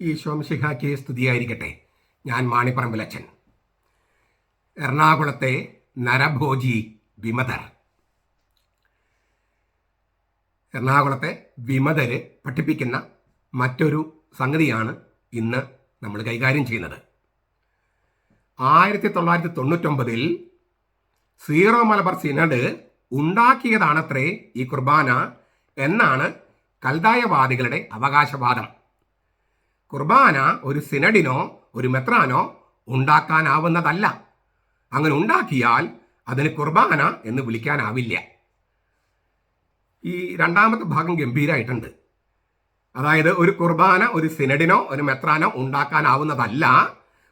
ഈശോംശിഹാക്കി സ്തുതിയായിരിക്കട്ടെ. ഞാൻ മാണിപ്പറമ്പിലച്ചൻ എറണാകുളത്തെ നരഭോജി വിമതർ. എറണാകുളത്തെ വിമതര് പഠിപ്പിക്കുന്ന മറ്റൊരു സംഗതിയാണ് ഇന്ന് നമ്മൾ കൈകാര്യം ചെയ്യുന്നത്. ആയിരത്തി തൊള്ളായിരത്തി തൊണ്ണൂറ്റൊമ്പതിൽ സീറോ മലബാർ സിനഡ് ഉണ്ടാക്കിയതാണത്രേ ഈ കുർബാന എന്നാണ് കൽതായവാദികളുടെ അവകാശവാദം. കുർബാന ഒരു സിനഡിനോ ഒരു മെത്രാനോ ഉണ്ടാക്കാനാവുന്നതല്ല. അങ്ങനെ ഉണ്ടാക്കിയാൽ അതിന് കുർബാന എന്ന് വിളിക്കാനാവില്ല. ഈ രണ്ടാമത്തെ ഭാഗം ഗംഭീരമായിട്ടുണ്ട് അതായത് ഒരു കുർബാന ഒരു സിനഡിനോ ഒരു മെത്രാനോ ഉണ്ടാക്കാനാവുന്നതല്ല.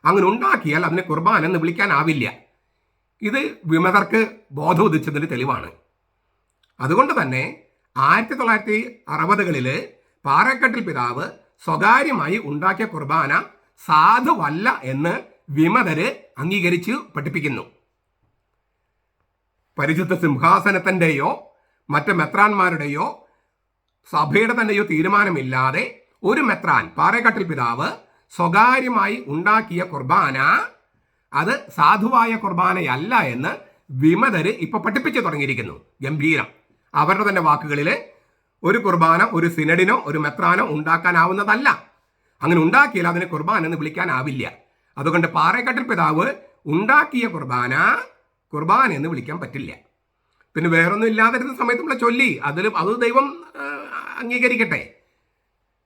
അങ്ങനെ ഉണ്ടാക്കിയാൽ അതിന് കുർബാന എന്ന് വിളിക്കാനാവില്ല. ഇത് വിമതർക്ക് ബോധോദിച്ചതിന് തെളിവാണ്. അതുകൊണ്ട് തന്നെ ആയിരത്തി തൊള്ളായിരത്തി അറുപതുകളിൽ പാറക്കെട്ടിൽ പിതാവ് സ്വകാര്യമായി ഉണ്ടാക്കിയ കുർബാന സാധുവല്ല എന്ന് വിമതര് അംഗീകരിച്ച് പഠിപ്പിക്കുന്നു. പരിശുദ്ധ സിംഹാസനത്തിന്റെയോ മറ്റ് മെത്രാന്മാരുടെയോ സഭയുടെ തന്നെയോ തീരുമാനമില്ലാതെ ഒരു മെത്രാൻ പാറേക്കാട്ടിൽ പിതാവ് സ്വകാര്യമായി ഉണ്ടാക്കിയ കുർബാന അത് സാധുവായ കുർബാനയല്ല എന്ന് വിമതര് ഇപ്പൊ പഠിപ്പിച്ചു തുടങ്ങിയിരിക്കുന്നു. ഗംഭീരം. അവരുടെ തന്നെ വാക്കുകളിൽ ഒരു കുർബാന ഒരു സിനഡിനോ ഒരു മെത്രാനോ ഉണ്ടാക്കാനാവുന്നതല്ല. അങ്ങനെ ഉണ്ടാക്കിയാൽ അതിനെ കുർബാന എന്ന് വിളിക്കാനാവില്ല. അതുകൊണ്ട് പാറേക്കാട്ടിൽ പിതാവ് ഉണ്ടാക്കിയ കുർബാന കുർബാന എന്ന് വിളിക്കാൻ പറ്റില്ല. പിന്നെ വേറൊന്നും ഇല്ലാതിരുന്ന സമയത്ത് നമ്മളെ ചൊല്ലി. അതിൽ അത് ദൈവം അംഗീകരിക്കട്ടെ.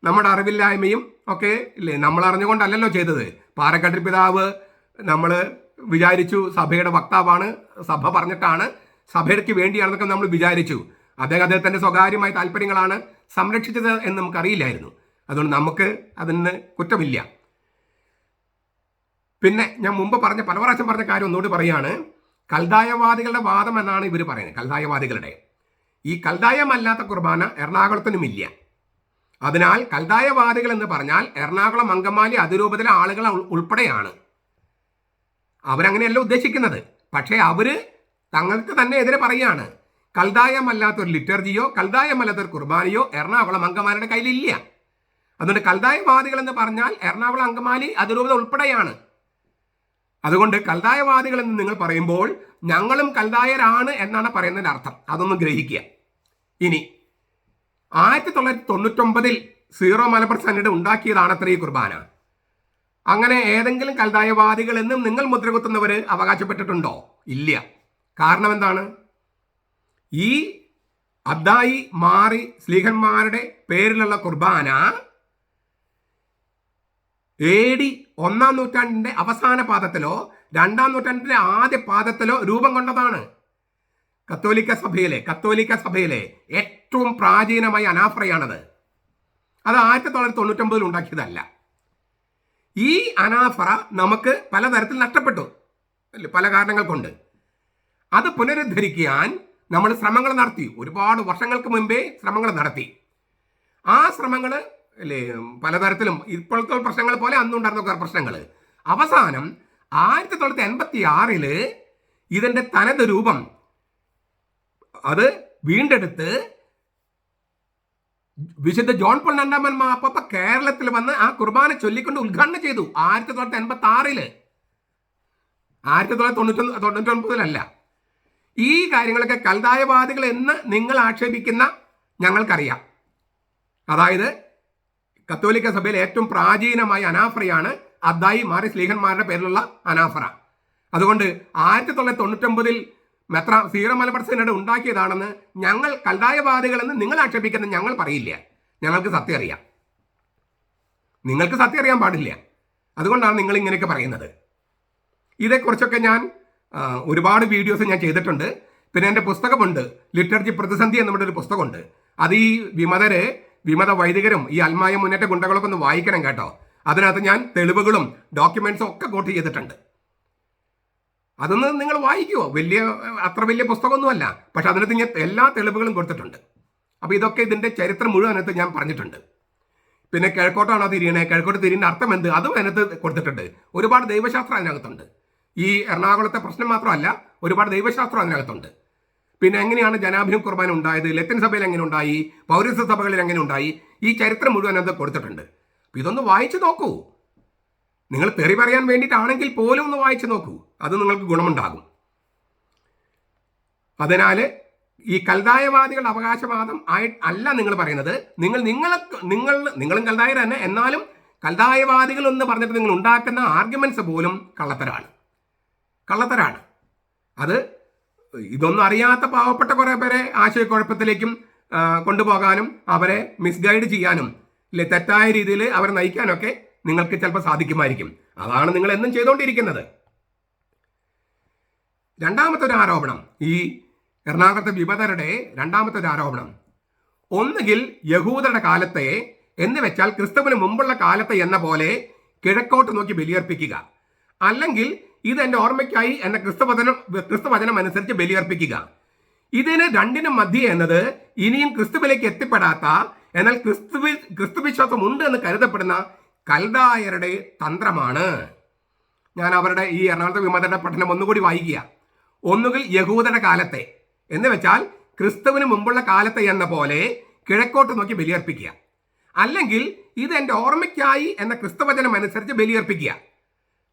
നമ്മുടെ അറിവില്ലായ്മയും ഒക്കെ ഇല്ലേ? നമ്മൾ അറിഞ്ഞുകൊണ്ടല്ലല്ലോ ചെയ്തത്. പാറക്കാട്ടിൽ പിതാവ് നമ്മൾ വിചാരിച്ചു സഭയുടെ വക്താവാണ് സഭ പറഞ്ഞിട്ടാണ്. സഭയ്ക്ക് വേണ്ടിയാണെന്നൊക്കെ നമ്മൾ വിചാരിച്ചു. അദ്ദേഹം അദ്ദേഹത്തിന്റെ സ്വകാര്യമായ താല്പര്യങ്ങളാണ് സംരക്ഷിച്ചത് എന്ന് നമുക്കറിയില്ലായിരുന്നു. അതുകൊണ്ട് നമുക്ക് അതിന് കുറ്റമില്ല. പിന്നെ ഞാൻ മുമ്പ് പറഞ്ഞ പല പ്രാവശ്യം പറഞ്ഞ കാര്യം ഒന്നുകൂടി പറയുകയാണ് കൽദായവാദികളുടെ വാദം എന്നാണ് ഇവർ പറയുന്നത് കൽദായവാദികളുടെ. ഈ കൽദായമല്ലാത്ത കുർബാന എറണാകുളത്തിനുമില്ല അതിനാൽ കൽദായവാദികൾ എന്ന് പറഞ്ഞാൽ എറണാകുളം അങ്കമാലി അതിരൂപത്തിലെ ആളുകൾ ഉൾ- ഉൾപ്പെടെയാണ്. അവരങ്ങനെയല്ല ഉദ്ദേശിക്കുന്നത്. പക്ഷേ അവർ തങ്ങൾക്ക് തന്നെ എതിരെ പറയാണ് കൽദായമല്ലാത്ത ഒരു ലിറ്റർജിയോ കൽതായമല്ലാത്ത ഒരു കുർബാനയോ എറണാകുളം അങ്കമാലിയുടെ കയ്യിലില്ല. അതുകൊണ്ട് കൽദായവാദികൾ എന്ന് പറഞ്ഞാൽ എറണാകുളം അങ്കമാലി അതിരൂപത ഉൾപ്പെടെയാണ്. അതുകൊണ്ട് കൽദായവാദികൾ എന്ന് നിങ്ങൾ പറയുമ്പോൾ ഞങ്ങളും കൽദായരാണ് എന്നാണ് പറയുന്നതിന്റെ അർത്ഥം. അതൊന്ന് ഗ്രഹിക്കുക. ഇനി ആയിരത്തി തൊള്ളായിരത്തി തൊണ്ണൂറ്റൊമ്പതിൽ സീറോ മലബാർ സന്നിഡ് അത്ര ഈ കുർബാന. അങ്ങനെ ഏതെങ്കിലും കൽതായവാദികൾ എന്നും നിങ്ങൾ മുദ്രകുത്തുന്നവർ അവകാശപ്പെട്ടിട്ടുണ്ടോ? ഇല്ല. കാരണം എന്താണ്? ഈ അബ്ദായി മാറി സ്ലീഹന്മാരുടെ പേരിലുള്ള കുർബാന എ ഡി ഒന്നാം നൂറ്റാണ്ടിന്റെ അവസാന പാദത്തിലോ രണ്ടാം നൂറ്റാണ്ടിന്റെ ആദ്യ പാദത്തിലോ രൂപം കൊണ്ടതാണ്. കത്തോലിക്ക സഭയിലെ കത്തോലിക്ക സഭയിലെ ഏറ്റവും പ്രാചീനമായ അനാഫ്രയാണത് അത് ആയിരത്തി തൊള്ളായിരത്തി തൊണ്ണൂറ്റൊമ്പതിൽ ഉണ്ടാക്കിയതല്ല. ഈ അനാഫറ നമുക്ക് പലതരത്തിൽ നഷ്ടപ്പെട്ടു? പല കാരണങ്ങൾ കൊണ്ട്. അത് പുനരുദ്ധരിക്കാൻ നമ്മൾ ശ്രമങ്ങൾ നടത്തി. ഒരുപാട് വർഷങ്ങൾക്ക് മുമ്പേ ശ്രമങ്ങൾ നടത്തി. ആ ശ്രമങ്ങൾ അല്ലേ പലതരത്തിലും ഇപ്പോഴത്തെ പ്രശ്നങ്ങൾ പോലെ അന്നുണ്ടായിരുന്ന പ്രശ്നങ്ങൾ. അവസാനം ആയിരത്തി തൊള്ളായിരത്തി എൺപത്തി ആറിൽ ഇതിന്റെ തനത് രൂപം അത് വീണ്ടെടുത്ത് വിശുദ്ധ ജോൺ പോൾ രണ്ടാമൻ മാപ്പ കേരളത്തിൽ വന്ന് ആ കുർബാന ചൊല്ലിക്കൊണ്ട് ഉദ്ഘാടനം ചെയ്തു ആയിരത്തി തൊള്ളായിരത്തി എൺപത്തി ആറിൽ ആയിരത്തി തൊള്ളായിരത്തി തൊണ്ണൂറ്റി തൊണ്ണൂറ്റൊൻപതിലല്ല. ഈ കാര്യങ്ങളൊക്കെ കൽതായവാദികൾ എന്ന് നിങ്ങൾ ആക്ഷേപിക്കുന്ന ഞങ്ങൾക്കറിയാം. അതായത് കത്തോലിക്ക സഭയിൽ ഏറ്റവും പ്രാചീനമായ അനാഫ്രയാണ് അദ്ദായി മാറി സ്ലീഹന്മാരുടെ പേരിലുള്ള അനാഫറ. അതുകൊണ്ട് ആയിരത്തി തൊള്ളായിരത്തി തൊണ്ണൂറ്റൊമ്പതിൽ മെത്ര സീറോ മലബാർ ഉണ്ടാക്കിയതാണെന്ന് ഞങ്ങൾ കൽതായവാദികളെന്ന് നിങ്ങൾ ആക്ഷേപിക്കുന്ന ഞങ്ങൾ പറയില്ല. ഞങ്ങൾക്ക് സത്യം അറിയാം. നിങ്ങൾക്ക് സത്യം അറിയാൻ പാടില്ല. അതുകൊണ്ടാണ് നിങ്ങൾ ഇങ്ങനെയൊക്കെ പറയുന്നത്. ഇതേക്കുറിച്ചൊക്കെ ഞാൻ ഒരുപാട് വീഡിയോസ് ഞാൻ ചെയ്തിട്ടുണ്ട്. പിന്നെ എന്റെ പുസ്തകമുണ്ട്. ലിറ്റർജി പ്രതിസന്ധി എന്ന് പറഞ്ഞൊരു പുസ്തകമുണ്ട്. അത് ഈ വിമതര് വിമത വൈദികരും ഈ അൽമായ മുന്നേറ്റ ഗുണ്ടകളൊക്കെ ഒന്ന് വായിക്കണം കേട്ടോ. അതിനകത്ത് ഞാൻ തെളിവുകളും ഡോക്യുമെന്റ്സും ഒക്കെ കോട്ട് ചെയ്തിട്ടുണ്ട്. അതൊന്ന് നിങ്ങൾ വായിക്കുമോ വലിയ അത്ര വലിയ പുസ്തകമൊന്നുമല്ല. പക്ഷെ അതിനകത്ത് ഞാൻ എല്ലാ തെളിവുകളും കൊടുത്തിട്ടുണ്ട്. അപ്പോൾ ഇതൊക്കെ ഇതിന്റെ ചരിത്രം മുഴുവൻ അതിനകത്ത് ഞാൻ പറഞ്ഞിട്ടുണ്ട്. പിന്നെ കിഴക്കോട്ടാണോ തിരിയണേ? കിഴക്കോട്ട് തിരിയുന്ന അർത്ഥം എന്ത്? അതും അതിനകത്ത് കൊടുത്തിട്ടുണ്ട്. ഒരുപാട് ദൈവശാസ്ത്രം അതിനകത്തുണ്ട്. ഈ എറണാകുളത്തെ പ്രശ്നം മാത്രമല്ല ഒരുപാട് ദൈവശാസ്ത്രം അതിനകത്തുണ്ട്. പിന്നെ എങ്ങനെയാണ് ജനാഭിമുഖ കുർബാന ഉണ്ടായത് ലത്തിൻ സഭയിൽ എങ്ങനെ ഉണ്ടായി പൗരസ്ത്യ സഭകളിൽ എങ്ങനെ ഉണ്ടായി ഈ ചരിത്രം മുഴുവൻ അത് കൊടുത്തിട്ടുണ്ട്. ഇതൊന്ന് വായിച്ചു നോക്കൂ. നിങ്ങൾ തെറി പറയാൻ വേണ്ടിയിട്ടാണെങ്കിൽ പോലും ഒന്ന് വായിച്ചു നോക്കൂ. അത് നിങ്ങൾക്ക് ഗുണമുണ്ടാകും. അതിനാൽ ഈ കൽതായവാദികളുടെ അവകാശവാദം ആയി അല്ല നിങ്ങൾ പറയുന്നത്. നിങ്ങൾ നിങ്ങൾ നിങ്ങൾ നിങ്ങളും കൽതായർ തന്നെ എന്നാലും കൽതായവാദികൾ എന്ന് പറഞ്ഞിട്ട് നിങ്ങൾ ഉണ്ടാക്കുന്ന ആർഗ്യുമെന്റ്സ് പോലും കള്ളത്തരാണ് കള്ളത്തരാണ്. അത് ഇതൊന്നും അറിയാത്ത പാവപ്പെട്ട കുറേ പേരെ ആശയക്കുഴപ്പത്തിലേക്കും കൊണ്ടുപോകാനും അവരെ മിസ്ഗൈഡ് ചെയ്യാനും ഇല്ലെ തെറ്റായ രീതിയിൽ അവരെ നയിക്കാനൊക്കെ നിങ്ങൾക്ക് ചിലപ്പോൾ സാധിക്കുമായിരിക്കും. അതാണ് നിങ്ങൾ എന്നും ചെയ്തുകൊണ്ടിരിക്കുന്നത്. രണ്ടാമത്തെ ഒരു ആരോപണം ഈ എറണാകുളത്തെ വിമതരുടെ രണ്ടാമത്തെ ഒരു ആരോപണം. ഒന്നുകിൽ യഹൂദരുടെ കാലത്തെ എന്ന് വെച്ചാൽ ക്രിസ്തുവിന് മുമ്പുള്ള കാലത്തെ എന്ന പോലെ കിഴക്കോട്ട് നോക്കി ബലിയർപ്പിക്കുക. അല്ലെങ്കിൽ ഇത് എന്റെ ഓർമ്മയ്ക്കായി എന്ന ക്രിസ്തുവചനം ക്രിസ്തുവചനം അനുസരിച്ച് ബലിയർപ്പിക്കുക. ഇതിന് രണ്ടിനും മധ്യേ എന്നത് ഇനിയും ക്രിസ്തുവിലേക്ക് എത്തിപ്പെടാത്ത എന്നാൽ ക്രിസ്തുവിൽ ക്രിസ്തുവിശ്വാസം ഉണ്ട് എന്ന് കരുതപ്പെടുന്ന കൽദായരുടെ തന്ത്രമാണ്. ഞാൻ അവരുടെ ഈ എറണാകുളത്തെ വിമതരുടെ പഠനം ഒന്നുകൂടി വായിക്കുക. ഒന്നുകിൽ യഹൂദരുടെ കാലത്തെ എന്ന് വെച്ചാൽ ക്രിസ്തുവിന് മുമ്പുള്ള കാലത്തെ എന്ന പോലെ കിഴക്കോട്ട് നോക്കി ബലിയർപ്പിക്കുക. അല്ലെങ്കിൽ ഇത് എന്റെ ഓർമ്മയ്ക്കായി എന്ന ക്രിസ്തുവചനം അനുസരിച്ച് ബലിയർപ്പിക്കുക.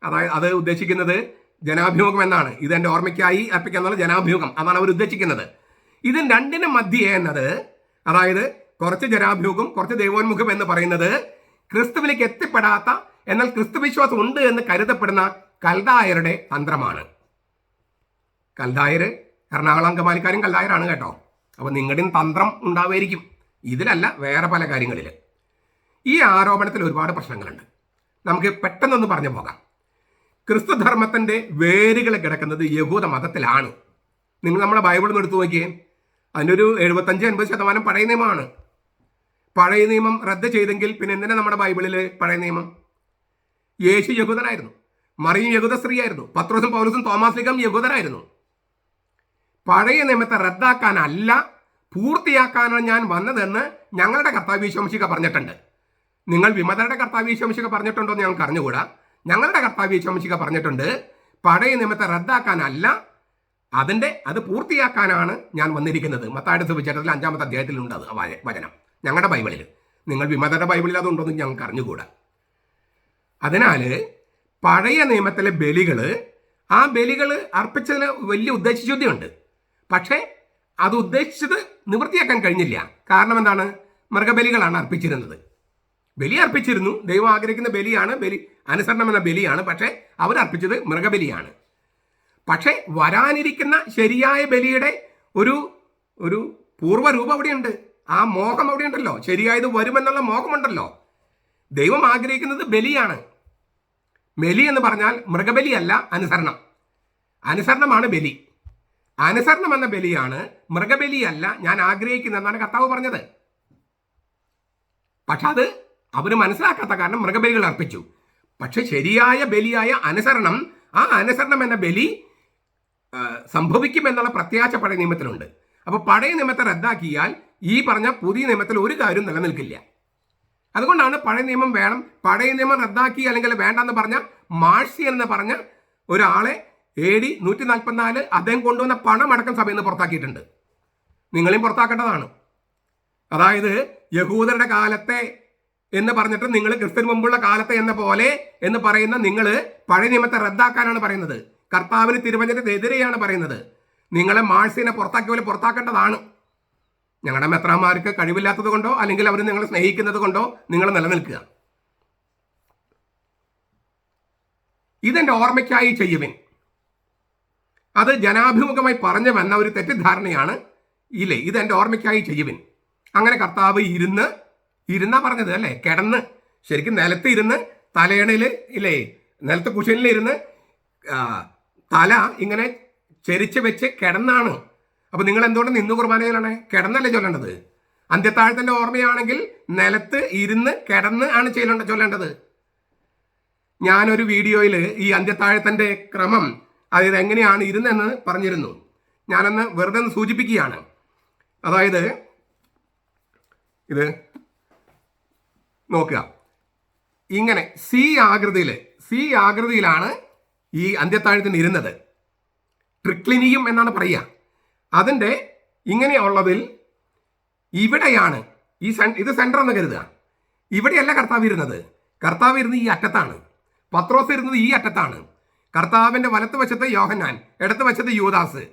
അതായത് അത് ഉദ്ദേശിക്കുന്നത് ജനാഭിമുഖം എന്നാണ്. ഇത് എന്റെ ഓർമ്മയ്ക്കായി അർപ്പിക്കാന്നുള്ള ജനാഭിമുഖം. അതാണ് അവർ ഉദ്ദേശിക്കുന്നത്. ഇത് രണ്ടിനും മധ്യേ എന്നത് അതായത് കുറച്ച് ജനാഭിമുഖം കുറച്ച് ദൈവോന്മുഖം എന്ന് പറയുന്നത് ക്രിസ്തുവിലേക്ക് എത്തിപ്പെടാത്ത എന്നാൽ ക്രിസ്തു വിശ്വാസം ഉണ്ട് എന്ന് കരുതപ്പെടുന്ന കൽദായരുടെ തന്ത്രമാണ്. കൽദായർ എറണാകുളം അങ്കമാലിക്കാരും കൽദായരാണ് കേട്ടോ. അപ്പോൾ നിങ്ങളുടെയും തന്ത്രം ഉണ്ടാവുമായിരിക്കും. ഇതിലല്ല വേറെ പല കാര്യങ്ങളിൽ ഈ ആരോപണത്തിൽ ഒരുപാട് പ്രശ്നങ്ങളുണ്ട്. നമുക്ക് പെട്ടെന്നൊന്ന് പറഞ്ഞു പോകാം. ക്രിസ്തുധർമ്മത്തിന്റെ വേരുകൾ കിടക്കുന്നത് യഹൂദ മതത്തിലാണ്. നിങ്ങൾ നമ്മുടെ ബൈബിൾ നിന്ന് എടുത്തു നോക്കിയേ. അതിന്റെ അതിനൊരു എഴുപത്തഞ്ച് എൺപത് ശതമാനം പഴയ നിയമമാണ്. പഴയ നിയമം റദ്ദ് ചെയ്തെങ്കിൽ പിന്നെ എന്തിനാ നമ്മുടെ ബൈബിളിൽ പഴയ നിയമം? യേശു യഹൂദനായിരുന്നു. മറിയും യഹൂദ സ്ത്രീയായിരുന്നു. പത്രോസും പൗലോസും തോമാസ് ലിഗം യഹൂദരായിരുന്നു. പഴയ നിയമത്തെ റദ്ദാക്കാനല്ല പൂർത്തിയാക്കാനാണ് ഞാൻ വന്നതെന്ന് ഞങ്ങളുടെ കർത്താവ് കർത്താവീശംശിക പറഞ്ഞിട്ടുണ്ട്. നിങ്ങൾ വിമതരുടെ കർത്താവ് കർത്താവീശംശിക പറഞ്ഞിട്ടുണ്ടോ എന്ന് ഞങ്ങൾക്ക് അറിഞ്ഞുകൂടാ. ഞങ്ങളുടെ കർത്താവീശംശിക പറഞ്ഞിട്ടുണ്ട് പഴയ നിയമത്തെ റദ്ദാക്കാനല്ല അതിന്റെ അത് പൂർത്തിയാക്കാനാണ് ഞാൻ വന്നിരിക്കുന്നത്. മത്തായുടെ സുവിശേഷത്തിൽ അഞ്ചാമത്തെ അധ്യായത്തിലുണ്ട് അത് വചനം. ഞങ്ങളുടെ ബൈബിളിൽ. നിങ്ങൾ വിമതരുടെ ബൈബിളിൽ അതുണ്ടോ എന്ന് ഞങ്ങൾക്ക് അറിഞ്ഞുകൂടാ. അതിനാൽ പഴയ നിയമത്തിലെ ബലികൾ ആ ബലികൾ അർപ്പിച്ചതിന് വലിയ ഉദ്ദേശശുദ്ധിയുണ്ട്. പക്ഷേ അത് ഉദ്ദേശിച്ചത് നിവൃത്തിയാക്കാൻ കഴിഞ്ഞില്ല. കാരണം എന്താണ്? മൃഗബലികളാണ് അർപ്പിച്ചിരുന്നത്. ബലി അർപ്പിച്ചിരുന്നു. ദൈവം ആഗ്രഹിക്കുന്ന ബലിയാണ്. ബലി അനുസരണം എന്ന ബലിയാണ് പക്ഷേ അവർ അർപ്പിച്ചത് മൃഗബലിയാണ്. പക്ഷേ വരാനിരിക്കുന്ന ശരിയായ ബലിയുടെ ഒരു ഒരു പൂർവരൂപം അവിടെയുണ്ട്. ആ മോഹം അവിടെ ഉണ്ടല്ലോ ശരിയായത് വരുമെന്നുള്ള മോഹമുണ്ടല്ലോ. ദൈവം ആഗ്രഹിക്കുന്നത് ബലിയാണ്. ബലി എന്ന് പറഞ്ഞാൽ മൃഗബലിയല്ല അനുസരണം. അനുസരണമാണ് ബലി. അനുസരണം എന്ന ബലിയാണ് മൃഗബലിയല്ല ഞാൻ ആഗ്രഹിക്കുന്നതെന്നാണ് കർത്താവ് പറഞ്ഞത്. പക്ഷെ അത് അവർ മനസ്സിലാക്കാത്ത കാരണം മൃഗബലികൾ അർപ്പിച്ചു. പക്ഷെ ശരിയായ ബലിയായ അനുസരണം ആ അനുസരണം എന്ന ബലി സംഭവിക്കും സംഭവിക്കുമെന്നുള്ള പ്രത്യാശ പഴയ നിയമത്തിലുണ്ട്. അപ്പോൾ പഴയ നിയമത്തെ റദ്ദാക്കിയാൽ ഈ പറഞ്ഞ പുതിയ നിയമത്തിൽ ഒരു കാര്യവും നിലനിൽക്കില്ല. അതുകൊണ്ടാണ് പഴയ നിയമം വേണം. പഴയ നിയമം റദ്ദാക്കി അല്ലെങ്കിൽ വേണ്ടെന്ന് പറഞ്ഞ മാഴ്സി എന്ന് പറഞ്ഞ ഒരാളെ എ ഡി നൂറ്റി നാൽപ്പത്തിനാല് അദ്ദേഹം കൊണ്ടുവന്ന പണം അടക്കം സഭയിൽ നിന്ന് പുറത്താക്കിയിട്ടുണ്ട്. നിങ്ങളെയും പുറത്താക്കേണ്ടതാണ്. അതായത് യഹൂദരുടെ കാലത്തെ എന്ന് പറഞ്ഞിട്ട് നിങ്ങൾ ക്രിസ്ത്യൻ മുമ്പുള്ള കാലത്തെ എന്ന പോലെ എന്ന് പറയുന്ന നിങ്ങൾ പഴയ നിയമത്തെ റദ്ദാക്കാനാണ് പറയുന്നത്. കർത്താവിന് തിരുവചനത്തിനെതിരെയാണ് പറയുന്നത്. നിങ്ങളെ മാഴ്സിനെ പുറത്താക്കി പോലെ പുറത്താക്കേണ്ടതാണ്. ഞങ്ങളുടെ മെത്രാമാർക്ക് കഴിവില്ലാത്തത് കൊണ്ടോ അല്ലെങ്കിൽ അവർ നിങ്ങളെ സ്നേഹിക്കുന്നത് കൊണ്ടോ നിങ്ങൾ നിലനിൽക്കുക. ഇതെന്റെ ഓർമ്മയ്ക്കായി ചെയ്യുവിൻ. അത് ജനാഭിമുഖമായി പറഞ്ഞു വന്ന ഒരു തെറ്റിദ്ധാരണയാണ് ഇല്ലേ? ഇത് എന്റെ ഓർമ്മയ്ക്കായി ചെയ്യുവിൻ. അങ്ങനെ കർത്താവ് ഇരുന്ന് ഇരുന്നാ പറഞ്ഞത് അല്ലേ? കിടന്ന് ശരിക്കും നിലത്ത് ഇരുന്ന് തലയണയിൽ ഇല്ലേ? നിലത്ത് കുഷനിൽ ഇരുന്ന് തല ഇങ്ങനെ ചെരിച്ച് വെച്ച് കിടന്നാണ്. അപ്പൊ നിങ്ങൾ എന്തുകൊണ്ട് നിന്ന് കുർബാന ചൊല്ലണേ കിടന്നല്ലേ ചൊല്ലേണ്ടത്? അന്ത്യത്താഴത്തിന്റെ ഓർമ്മയാണെങ്കിൽ നിലത്ത് ഇരുന്ന് കിടന്ന് ആണ് ചെയ്യേണ്ട ചൊല്ലേണ്ടത്. ഞാനൊരു വീഡിയോയിൽ ഈ അന്ത്യത്താഴത്തിന്റെ ക്രമം അതായത് എങ്ങനെയാണ് ഇരുന്നെന്ന് പറഞ്ഞിരുന്നു. ഞാനൊന്ന് വെറുതെ ഒന്ന് സൂചിപ്പിക്കുകയാണ്. അതായത് ഇത് നോക്കുക. ഇങ്ങനെ സി ആകൃതിയിൽ സി ആകൃതിയിലാണ് ഈ അന്ത്യത്താഴത്തിന് ഇരുന്നത്. ട്രിക്ലിനിയും എന്നാണ് പറയുക. അതിന്റെ ഇങ്ങനെയുള്ളതിൽ ഇവിടെയാണ് ഈ സെൻ ഇത് സെന്റർ എന്ന് കരുതുക. ഇവിടെയല്ല കർത്താവ് ഇരുന്നത്. കർത്താവ് ഇരുന്നത് ഈ അറ്റത്താണ്. പത്രോസ് ഇരുന്നത് ഈ അറ്റത്താണ്. കർത്താവിന്റെ വലത്ത് വശത്ത് യോഹന്നാൻ ഇടത്ത് വശത്ത് യൂദാസ്.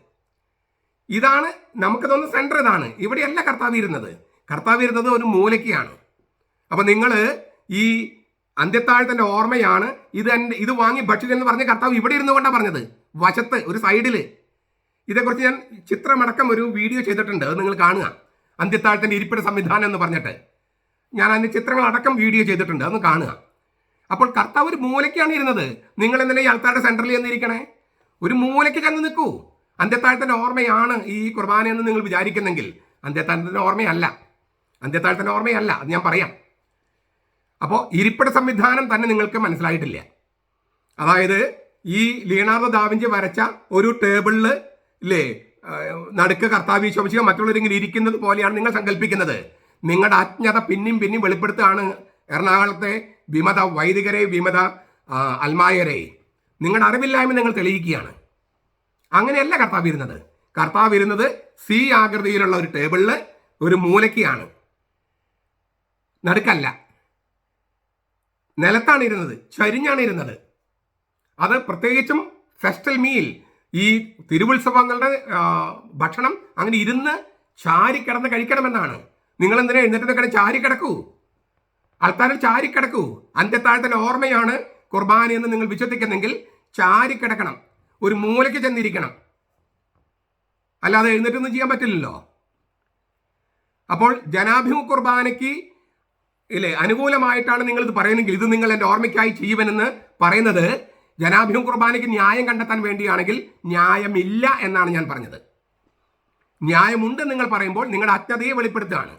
ഇതാണ് നമുക്ക് തോന്നുന്ന സെന്റർ ഇതാണ്. ഇവിടെയല്ല കർത്താവ് ഇരുന്നത്. കർത്താവ് ഇരുന്നത് ഒരു മൂലയ്ക്കാണ്. അപ്പം നിങ്ങൾ ഈ അന്ത്യത്താഴത്തിന്റെ ഓർമ്മയാണ് ഇത് എന്റെ ഇത് വാങ്ങി ഭക്ഷിച്ചെന്ന് പറഞ്ഞ കർത്താവ് ഇവിടെ ഇരുന്നു കൊണ്ടാണ് പറഞ്ഞത്. വശത്ത് ഒരു സൈഡിൽ. ഇതേക്കുറിച്ച് ഞാൻ ചിത്രമടക്കം ഒരു വീഡിയോ ചെയ്തിട്ടുണ്ട്. അത് നിങ്ങൾ കാണുക. അന്ത്യത്താഴത്തിന്റെ ഇരിപ്പിട സംവിധാനം എന്ന് പറഞ്ഞിട്ട്. ഞാൻ അതിന് ചിത്രങ്ങൾ അടക്കം വീഡിയോ ചെയ്തിട്ടുണ്ട്. അതൊന്ന് കാണുക. അപ്പോൾ കർത്താവ് ഒരു മൂലയ്ക്കാണ് ഇരുന്നത്. നിങ്ങൾ എന്തിനാ ഈ ആൾക്കാരുടെ സെന്ററിൽ ചെന്നിരിക്കണേ? ഒരു മൂലയ്ക്ക് ചെന്ന് നിൽക്കൂ. അന്ത്യത്താഴത്തിന്റെ ഓർമ്മയാണ് ഈ കുർബാന എന്ന് നിങ്ങൾ വിചാരിക്കുന്നെങ്കിൽ അന്ത്യത്താഴത്തിന്റെ ഓർമ്മയല്ല. അന്ത്യത്താഴത്തിന്റെ ഓർമ്മയല്ല. അത് ഞാൻ പറയാം. അപ്പോൾ ഇരിപ്പിട സംവിധാനം തന്നെ നിങ്ങൾക്ക് മനസ്സിലായിട്ടില്ല. അതായത് ഈ ലിയനാർഡോ ദാവിഞ്ചി വരച്ച ഒരു ടേബിളിൽ ഇല്ലേ നടുക്ക് കർത്താവ് ശോഭിക്കുക മറ്റുള്ളവരിങ്ങനെ ഇരിക്കുന്നത് പോലെയാണ് നിങ്ങൾ സങ്കല്പിക്കുന്നത്. നിങ്ങളുടെ അജ്ഞത പിന്നെയും പിന്നെയും വെളിപ്പെടുത്തുകയാണ് എറണാകുളത്തെ വിമത വൈദികരെ വിമത അൽമായരെ. നിങ്ങളുടെ അറിവില്ലായ്മ നിങ്ങൾ തെളിയിക്കുകയാണ്. അങ്ങനെയല്ല കർത്താവ് ഇരുന്നത്. കർത്താവ് ഇരുന്നത് സി ആകൃതിയിലുള്ള ഒരു ടേബിളിൽ ഒരു മൂലയ്ക്കാണ് നടുക്കല്ല. നിലത്താണ് ഇരുന്നത് ചരിഞ്ഞാണ് ഇരുന്നത് അത് പ്രത്യേകിച്ചും ഫെസ്റ്റൽ മീൽ ഈ തിരുവുത്സവങ്ങളുടെ ഭക്ഷണം അങ്ങനെ ഇരുന്ന് ചാരി കിടന്ന് കഴിക്കണമെന്നാണ്. നിങ്ങൾ എന്തിനാ എഴുന്നേറ്റ് കിടന്ന് ചാരിക്കിടക്കൂ ആൾക്കാരിൽ ചാരിക്കിടക്കൂ അന്ത്യത്താഴത്തിന്റെ ഓർമ്മയാണ് കുർബാന എന്ന് നിങ്ങൾ വിശ്വസിക്കുന്നെങ്കിൽ ചാരി കിടക്കണം. ഒരു മൂലയ്ക്ക് ചെന്നിരിക്കണം. അല്ലാതെ എഴുന്നേറ്റൊന്നും ചെയ്യാൻ പറ്റില്ലല്ലോ. അപ്പോൾ ജനാഭിമുഖ കുർബാനയ്ക്ക് ഇല്ലേ? അനുകൂലമായിട്ടാണ് നിങ്ങൾ ഇത് പറയുന്നെങ്കിൽ ഇത് നിങ്ങൾ എന്റെ ഓർമ്മയ്ക്കായി ചെയ്യുവനെന്ന് പറയുന്നത് ജനാഭിമുഖ കുർബാനയ്ക്ക് ന്യായം കണ്ടെത്താൻ വേണ്ടിയാണെങ്കിൽ ന്യായമില്ല എന്നാണ് ഞാൻ പറഞ്ഞത്. ന്യായമുണ്ട് നിങ്ങൾ പറയുമ്പോൾ നിങ്ങളുടെ അജ്ഞതയെ വെളിപ്പെടുത്തുകയാണ്.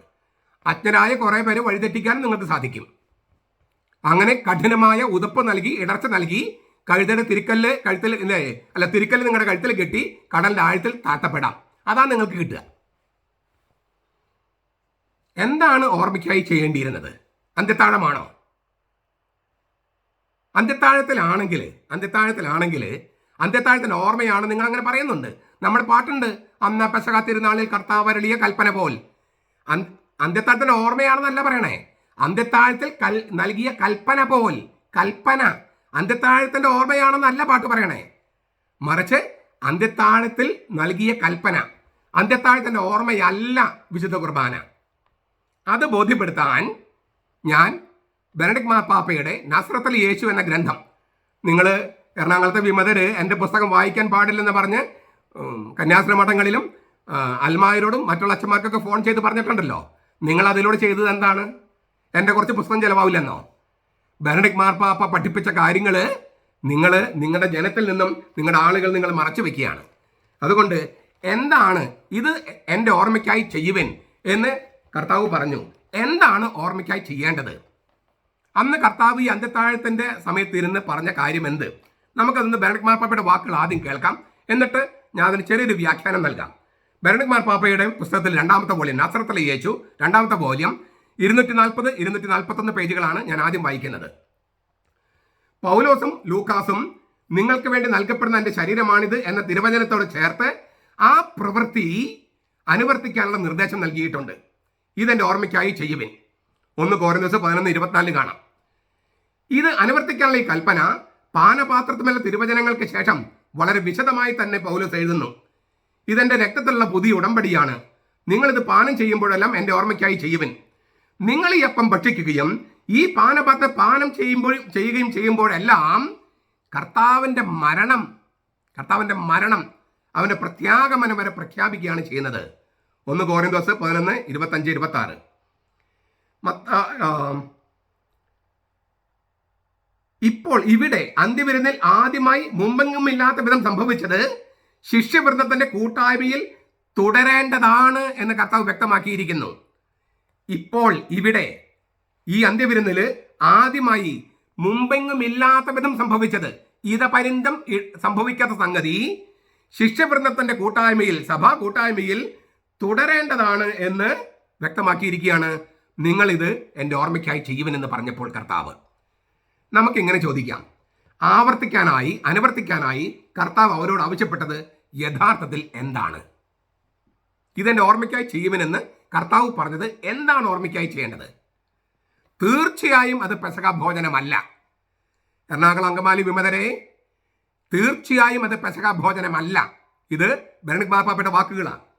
അജ്ഞരായ കുറേ പേരെ വഴിതെറ്റിക്കാൻ നിങ്ങൾക്ക് സാധിക്കും. അങ്ങനെ കഠിനമായ ഉതപ്പ് നൽകി ഇടർച്ച നൽകി കഴുതയുടെ തിരുക്കല്ല് കഴുത്തിൽ അല്ല തിരുക്കല്ല് നിങ്ങളുടെ കഴുത്തിൽ കെട്ടി കടലിന്റെ ആഴത്തിൽ താത്തപ്പെടാം. അതാണ് നിങ്ങൾക്ക് കിട്ടുക. എന്താണ് ഓർമ്മയ്ക്കായി ചെയ്യേണ്ടിയിരുന്നത്? അന്ത്യത്താഴമാണോ? അന്ത്യത്താഴത്തിലാണെങ്കിൽ അന്ത്യത്താഴത്തിലാണെങ്കിൽ അന്ത്യത്താഴത്തിന്റെ ഓർമ്മയാണ് നിങ്ങൾ അങ്ങനെ പറയുന്നുണ്ട്. നമ്മുടെ പാട്ടുണ്ട്. അന്ന പെസക തിരുനാളിൽ കർത്താവരളിയ കൽപ്പന പോൽ. അന്ത്യത്താഴത്തിന്റെ ഓർമ്മയാണെന്നല്ല പറയണേ. അന്ത്യത്താഴത്തിൽ കൽ നൽകിയ കൽപ്പന പോൽ. കൽപ്പന. അന്ത്യത്താഴത്തിന്റെ ഓർമ്മയാണെന്നല്ല പാട്ട് പറയണേ. മറിച്ച് അന്ത്യത്താഴത്തിൽ നൽകിയ കൽപ്പന. അന്ത്യത്താഴത്തിന്റെ ഓർമ്മയല്ല വിശുദ്ധ കുർബാന. അത് ബോധ്യപ്പെടുത്താൻ ഞാൻ ബെനഡിക് മാപ്പാപ്പയുടെ നസ്രത്തൽ യേശു എന്ന ഗ്രന്ഥം. നിങ്ങൾ എറണാകുളത്തെ വിമതര് എന്റെ പുസ്തകം വായിക്കാൻ പാടില്ലെന്ന് പറഞ്ഞ് കന്യാസ്ത്ര മഠങ്ങളിലും അൽമായരോടും മറ്റുള്ള അച്ഛന്മാർക്കൊക്കെ ഫോൺ ചെയ്ത് പറഞ്ഞിട്ടുണ്ടല്ലോ. നിങ്ങൾ അതിലൂടെ ചെയ്തത് എന്താണ്? എന്റെ കുറച്ച് പുസ്തകം ചിലവാവില്ലെന്നോ? ബെനഡിക് മാർപ്പാപ്പ പഠിപ്പിച്ച കാര്യങ്ങൾ നിങ്ങൾ നിങ്ങളുടെ ജനത്തിൽ നിന്നും നിങ്ങളുടെ ആളുകൾ നിങ്ങൾ മറച്ചു വെക്കുകയാണ്. അതുകൊണ്ട് എന്താണ് ഇത് എന്റെ ഓർമ്മയ്ക്കായി ചെയ്യുവൻ എന്ന് കർത്താവ് പറഞ്ഞു. എന്താണ് ഓർമ്മയ്ക്കായി ചെയ്യേണ്ടത്? അന്ന് കർത്താവ് ഈ അന്ത്യത്താഴത്തിന്റെ സമയത്ത് ഇരുന്ന് പറഞ്ഞ കാര്യം എന്ത്? നമുക്കതിന്ന് ബെനഡിക് മാർപ്പാപ്പയുടെ വാക്കുകൾ ആദ്യം കേൾക്കാം. എന്നിട്ട് ഞാൻ അതിന് ചെറിയൊരു വ്യാഖ്യാനം നൽകാം. ബെനഡിക് മാർപ്പാപ്പയുടെ പുസ്തകത്തിൽ രണ്ടാമത്തെ വോളിയം നസ്രത്തിലെ യേശു രണ്ടാമത്തെ വോളിയം ഇരുന്നൂറ്റി നാൽപ്പത് ഇരുന്നൂറ്റി നാൽപ്പത്തൊന്ന് പേജുകളാണ് ഞാൻ ആദ്യം വായിക്കുന്നത്. പൗലോസും ലൂക്കാസും നിങ്ങൾക്ക് വേണ്ടി നൽകപ്പെടുന്ന എന്റെ ശരീരമാണിത് എന്ന തിരുവചനത്തോട് ചേർത്ത് ആ പ്രവൃത്തി അനുവർത്തിക്കാനുള്ള നിർദ്ദേശം നൽകിയിട്ടുണ്ട്. ഇതെന്റെ ഓർമ്മയ്ക്കായി ചെയ്യുവിൻ. ഒന്ന് കോരന്തോസ് പതിനൊന്ന് ഇരുപത്തിനാലിൽ കാണാം. ഇത് അനുവർത്തിക്കാനുള്ള ഈ കൽപ്പന പാനപാത്രത്തിലുള്ള തിരുവചനങ്ങൾക്ക് ശേഷം വളരെ വിശദമായി തന്നെ പൗലോസ് എഴുതുന്നു. ഇതെന്റെ രക്തത്തിലുള്ള പുതിയ ഉടമ്പടിയാണ്. നിങ്ങളിത് പാനം ചെയ്യുമ്പോഴെല്ലാം എന്റെ ഓർമ്മയ്ക്കായി ചെയ്യുവിൻ. നിങ്ങൾ ഈ അപ്പം ഭക്ഷിക്കുകയും ഈ പാനപാത്രം പാനം ചെയ്യുമ്പോൾ ചെയ്യുകയും ചെയ്യുമ്പോഴെല്ലാം കർത്താവിന്റെ മരണം കർത്താവിന്റെ മരണം അവന്റെ പ്രത്യാഗമനം വരെ പ്രഖ്യാപിക്കുകയാണ് ചെയ്യുന്നത്. ഒന്ന് കോറിന്തോസ് പതിനൊന്ന് ഇരുപത്തഞ്ച് ഇരുപത്തി ആറ് ഇപ്പോൾ ഇവിടെ അന്ത്യവിരുന്നിൽ ആദ്യമായി മുമ്പെങ്ങും ഇല്ലാത്ത വിധം സംഭവിച്ചത് ശിഷ്യവൃന്ദത്തിന്റെ കൂട്ടായ്മയിൽ തുടരേണ്ടതാണ് എന്ന് കർത്താവ് വ്യക്തമാക്കിയിരിക്കുന്നു. ഇപ്പോൾ ഇവിടെ ഈ അന്ത്യവിരുന്നിൽ ആദ്യമായി മുമ്പെങ്ങും ഇല്ലാത്ത വിധം സംഭവിച്ചത് ഇതപര്യന്തം സംഭവിക്കാത്ത സംഗതി ശിഷ്യവൃന്ദത്തിന്റെ കൂട്ടായ്മയിൽ സഭാ കൂട്ടായ്മയിൽ തുടരേണ്ടതാണ് എന്ന് വ്യക്തമാക്കിയിരിക്കുകയാണ് നിങ്ങളിത് എന്റെ ഓർമ്മയ്ക്കായി ചെയ്യുമെന്ന് പറഞ്ഞപ്പോൾ കർത്താവ്. നമുക്കിങ്ങനെ ചോദിക്കാം. ആവർത്തിക്കാനായി അനുവർത്തിക്കാനായി കർത്താവ് അവരോട് ആവശ്യപ്പെട്ടത് യഥാർത്ഥത്തിൽ എന്താണ്? ഇതെന്റെ ഓർമ്മയ്ക്കായി ചെയ്യുമെന്ന് കർത്താവ് പറഞ്ഞത് എന്താണ് ഓർമ്മയ്ക്കായി ചെയ്യേണ്ടത്? തീർച്ചയായും അത് പെസക ഭോജനമല്ല. എറണാകുളം അങ്കമാലി വിമതരെ തീർച്ചയായും അത് പെസക ഭോജനമല്ല. ഇത് ഭരണിക് മാപ്പാപ്പയുടെ വാക്കുകളാണ്.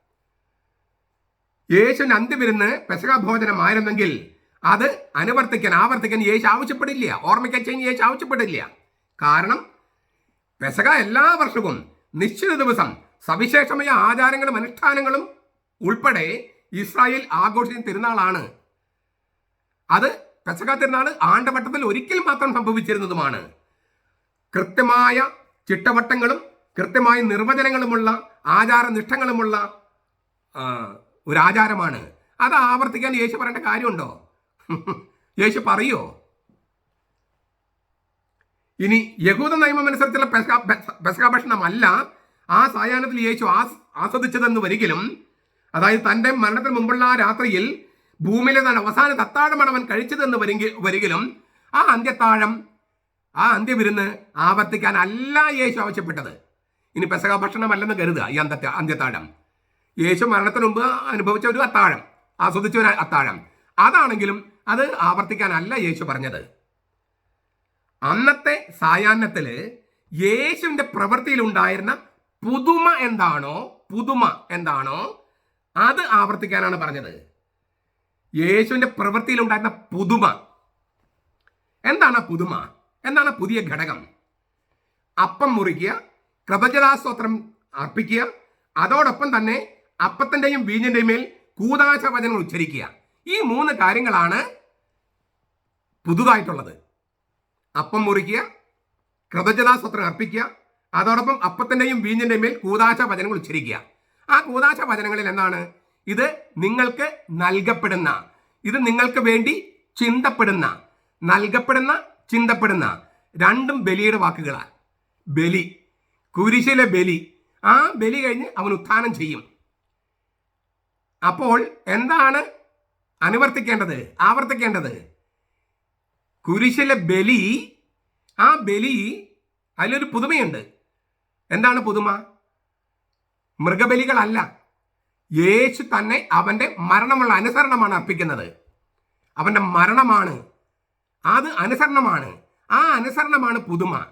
യേശുവിന് അന്ത്യവിരുന്ന് പെസക ഭോജനമായിരുന്നെങ്കിൽ അത് അനുവർത്തിക്കാൻ ആവർത്തിക്കാൻ യേശു ആവശ്യപ്പെടില്ല. ഓർമ്മിക്കാൻ ചെയ്യാൻ യേശു ആവശ്യപ്പെടില്ല. കാരണം പെസക എല്ലാ വർഷവും നിശ്ചിത ദിവസം സവിശേഷമായ ആചാരങ്ങളും അനുഷ്ഠാനങ്ങളും ഉൾപ്പെടെ ഇസ്രായേൽ ആഘോഷിക്കുന്ന തിരുനാളാണ്. അത് പെസക തിരുനാൾ ആണ്ടവട്ടത്തിൽ ഒരിക്കൽ മാത്രം സംഭവിച്ചിരുന്നതുമാണ്. കൃത്യമായ ചിട്ടവട്ടങ്ങളും കൃത്യമായ നിർവചനങ്ങളുമുള്ള ആചാരനിഷ്ഠങ്ങളുമുള്ള ഒരു ആചാരമാണ് അത് ആവർത്തിക്കാൻ യേശു പറയേണ്ട കാര്യമുണ്ടോ? യേശു പറയോ? ഇനി യഹൂദ നിയമം അനുസരിച്ചുള്ള പെസക ഭക്ഷണമല്ല ആ സായാഹ്നത്തിൽ യേശു ആസ് ആസ്വദിച്ചതെന്ന് വരികിലും അതായത് തന്റെ മരണത്തിന് മുമ്പുള്ള ആ രാത്രിയിൽ ഭൂമിയിലെ തന്നെ അവസാന തത്താഴമാണ് അവൻ കഴിച്ചതെന്ന് വരിക വരികിലും ആ അന്ത്യത്താഴം ആ അന്ത്യവിരുന്ന് ആവർത്തിക്കാൻ അല്ല യേശു ആവശ്യപ്പെട്ടത്. ഇനി പെസക ഭക്ഷണമല്ലെന്ന് കരുതുക ഈ അന്ത്യ അന്ത്യത്താഴം. യേശു മരണത്തിന് മുമ്പ് അനുഭവിച്ച ഒരു അത്താഴം ആസ്വദിച്ച ഒരു അത്താഴം. അതാണെങ്കിലും അത് ആവർത്തിക്കാനല്ല യേശു പറഞ്ഞത്. അന്നത്തെ സായാഹ്നത്തിൽ യേശുവിന്റെ പ്രവൃത്തിയിൽ ഉണ്ടായിരുന്ന പുതുമ എന്താണോ പുതുമ എന്താണോ അത് ആവർത്തിക്കാനാണ് പറഞ്ഞത്. യേശുവിന്റെ പ്രവൃത്തിയിൽ ഉണ്ടായിരുന്ന പുതുമ. എന്താണ് ആ പുതുമ? എന്താണ് പുതിയ ഘടകം? അപ്പം മുറിക്കുക കൃപജലാസ്തോത്രം അർപ്പിക്കുക അതോടൊപ്പം തന്നെ അപ്പത്തിന്റെയും വീഞ്ഞന്റെയും മേൽ കൂതാശ വചനങ്ങൾ ഉച്ചരിക്കുക. ഈ മൂന്ന് കാര്യങ്ങളാണ് പുതുതായിട്ടുള്ളത്. അപ്പം മുറിക്കുക കൃതജ്ഞതാസ്വത്രം അർപ്പിക്കുക അതോടൊപ്പം അപ്പത്തിന്റെയും വീഞ്ഞിന്റെയും മേൽ കൂതാശ വചനങ്ങൾ ഉച്ചരിക്കുക. ആ കൂതാശ വചനങ്ങളിൽ എന്താണ്? ഇത് നിങ്ങൾക്ക് നൽകപ്പെടുന്ന ഇത് നിങ്ങൾക്ക് വേണ്ടി ചിന്തപ്പെടുന്ന നൽകപ്പെടുന്ന ചിന്തപ്പെടുന്ന രണ്ടും ബലിയുടെ വാക്കുകളാണ് ബലി കുരിശിലെ ബലി. ആ ബലി കഴിഞ്ഞ് അവൻ ഉത്ഥാനം ചെയ്യും. അപ്പോൾ എന്താണ് അനുവർത്തിക്കേണ്ടത്? ആവർത്തിക്കേണ്ടത്? കുരിശിലെ ബലി ആ ബലി അതിലൊരു പുതുമയുണ്ട്. എന്താണ് പുതുമ? മൃഗബലികളല്ല. യേശു തന്നെ അവന്റെ മരണമുള്ള അനുസരണമാണ് അർപ്പിക്കുന്നത്. അവന്റെ മരണമാണ്. അത് അനുസരണമാണ്. ആ അനുസരണമാണ് പുതുമ.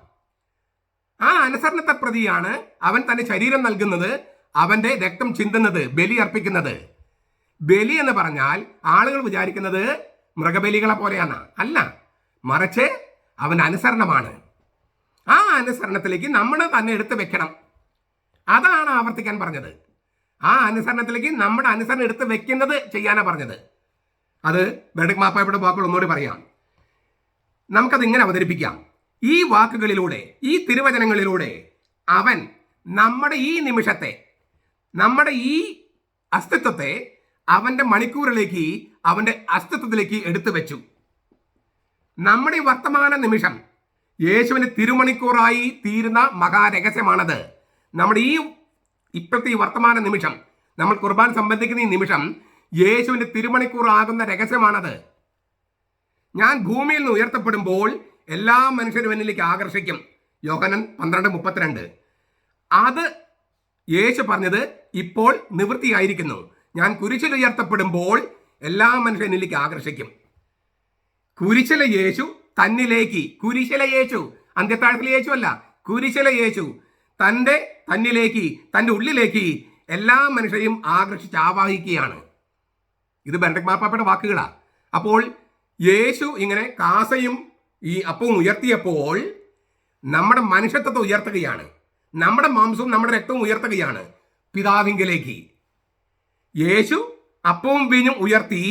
ആ അനുസരണത്തെ പ്രതിയാണ് അവൻ തന്റെ ശരീരം നൽകുന്നത് അവന്റെ രക്തം ചിന്തുന്നത് ബലി അർപ്പിക്കുന്നത്. ബലി എന്ന് പറഞ്ഞാൽ ആളുകൾ വിചാരിക്കുന്നത് മൃഗബലികളെ പോലെയാണ്. അല്ല മറിച്ച് അവൻ അനുസരണമാണ്. ആ അനുസരണത്തിലേക്ക് നമ്മൾ തന്നെ എടുത്തു വെക്കണം. അതാണ് ആവർത്തിക്കാൻ പറഞ്ഞത്. ആ അനുസരണത്തിലേക്ക് നമ്മുടെ അനുസരണം എടുത്ത് വെക്കുന്നത് ചെയ്യാനാണ് പറഞ്ഞത്. അത് ബെഡക് മാപ്പായുടെ വാക്കുകൾ ഒന്നുകൂടി പറയാം. നമുക്കത് ഇങ്ങനെ അവതരിപ്പിക്കാം. ഈ വാക്കുകളിലൂടെ ഈ തിരുവചനങ്ങളിലൂടെ അവൻ നമ്മുടെ ഈ നിമിഷത്തെ നമ്മുടെ ഈ അസ്തിത്വത്തെ അവന്റെ മണിക്കൂറിലേക്ക് അവന്റെ അസ്തിത്വത്തിലേക്ക് എടുത്തു വെച്ചു. നമ്മുടെ വർത്തമാന നിമിഷം യേശുവിന് തിരുമണിക്കൂറായി തീരുന്ന മഹാരഹസ്യമാണത്. നമ്മുടെ ഈ ഇപ്പോഴത്തെ ഈ വർത്തമാന നിമിഷം നമ്മൾ കുർബാൻ സംബന്ധിക്കുന്ന ഈ നിമിഷം യേശുവിന്റെ തിരുമണിക്കൂറാകുന്ന രഹസ്യമാണത്. ഞാൻ ഭൂമിയിൽ നിന്ന് ഉയർത്തപ്പെടുമ്പോൾ എല്ലാ മനുഷ്യരും എന്നിലേക്ക് ആകർഷിക്കും. യോഹനൻ പന്ത്രണ്ട് മുപ്പത്തിരണ്ട്. അത് യേശു പറഞ്ഞത് ഇപ്പോൾ നിവൃത്തിയായിരിക്കുന്നു. ഞാൻ കുരിശിൽ ഉയർത്തപ്പെടുമ്പോൾ എല്ലാ മനുഷ്യനിലേക്ക് ആകർഷിക്കും. കുരിശിലെ യേശു തന്നിലേക്ക് കുരിശിലെ യേശു അന്ത്യത്താഴത്തിലെ യേശു അല്ല കുരിശിലെ യേശു തന്റെ തന്നിലേക്ക് തന്റെ ഉള്ളിലേക്ക് എല്ലാ മനുഷ്യരെയും ആകർഷിച്ച് ആവാഹിക്കുകയാണ്. ഇത് ബെൻഡക് മാപ്പാപ്പയുടെ വാക്കുകളാ. അപ്പോൾ യേശു ഇങ്ങനെ കാസയും ഈ അപ്പവും ഉയർത്തിയപ്പോൾ നമ്മുടെ മനുഷ്യത്വത്തെ ഉയർത്തുകയാണ്. നമ്മുടെ മാംസവും നമ്മുടെ രക്തവും ഉയർത്തുകയാണ് പിതാവിങ്കലേക്ക്. യേശു അപ്പവും വീഞ്ഞും ഉയർത്തി